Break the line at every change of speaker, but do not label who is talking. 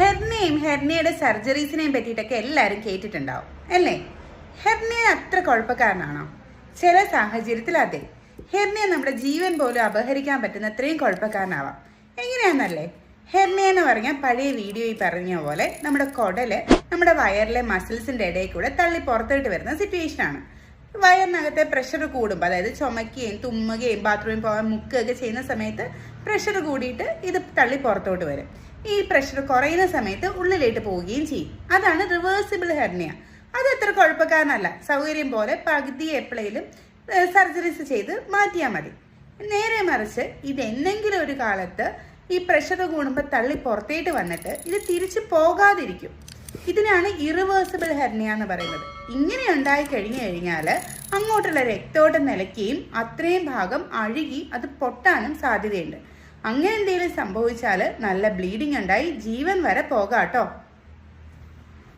ഹെർണിയയും ഹെർണിയയുടെ സർജറീസിനെയും പറ്റിയിട്ടൊക്കെ എല്ലാവരും കേട്ടിട്ടുണ്ടാവും അല്ലേ? ഹെർണിയ അത്ര കുഴപ്പക്കാരനാണോ? ചില സാഹചര്യത്തിൽ അതെ. ഹെർണിയ നമ്മുടെ ജീവൻ പോലും അപഹരിക്കാൻ പറ്റുന്ന അത്രയും കുഴപ്പക്കാരനാവാം. എങ്ങനെയാണെന്നല്ലേ ഹെർണിയ എന്ന് പറഞ്ഞാൽ പഴയ വീഡിയോയിൽ പറഞ്ഞ പോലെ നമ്മുടെ കുടൽ നമ്മുടെ വയറിലെ മസിൽസിന്റെ ഇടയിൽ കൂടെ തള്ളി പുറത്തോട്ട് വരുന്ന സിറ്റുവേഷനാണ് വയറിനകത്തെ പ്രഷർ കൂടുമ്പോൾ അതായത് ചുമക്കുകയും തുമ്മുകയും ബാത്റൂമിൽ പോകാൻ മുക്കുകയൊക്കെ ചെയ്യുന്ന സമയത്ത് പ്രഷർ കൂടിയിട്ട് ഇത് തള്ളി പുറത്തോട്ട് വരും. ഈ പ്രഷർ കുറയുന്ന സമയത്ത് ഉള്ളിലേക്ക് പോവുകയും ചെയ്യും. അതാണ് റിവേഴ്സിബിൾ ഹെർണിയ അത് അത്ര കുഴപ്പക്കാരനല്ല. സൗകര്യം പോലെ പകുതി എപ്പോഴേലും സർജറീസ് ചെയ്ത് മാറ്റിയാൽ മതി. നേരെ മറിച്ച് ഇത് എന്നെങ്കിലും ഒരു കാലത്ത് ഈ പ്രഷർ കൂടുമ്പോൾ തള്ളി പുറത്തേട്ട് വന്നിട്ട് ഇത് തിരിച്ചു പോകാതിരിക്കും. ഇതിനാണ് ഇറിവേഴ്സിബിൾ ഹെർണിയ എന്ന് പറയുന്നത്. ഇങ്ങനെ ഉണ്ടായി കഴിഞ്ഞു കഴിഞ്ഞാൽ അങ്ങോട്ടുള്ള രക്തോട്ടം നിലയ്ക്കുകയും അത്രയും ഭാഗം അഴുകി അത് പൊട്ടാനും സാധ്യതയുണ്ട്. അങ്ങനെ എന്തെങ്കിലും സംഭവിച്ചാൽ നല്ല ബ്ലീഡിംഗ് ഉണ്ടായി ജീവൻ വരെ പോകാട്ടോ.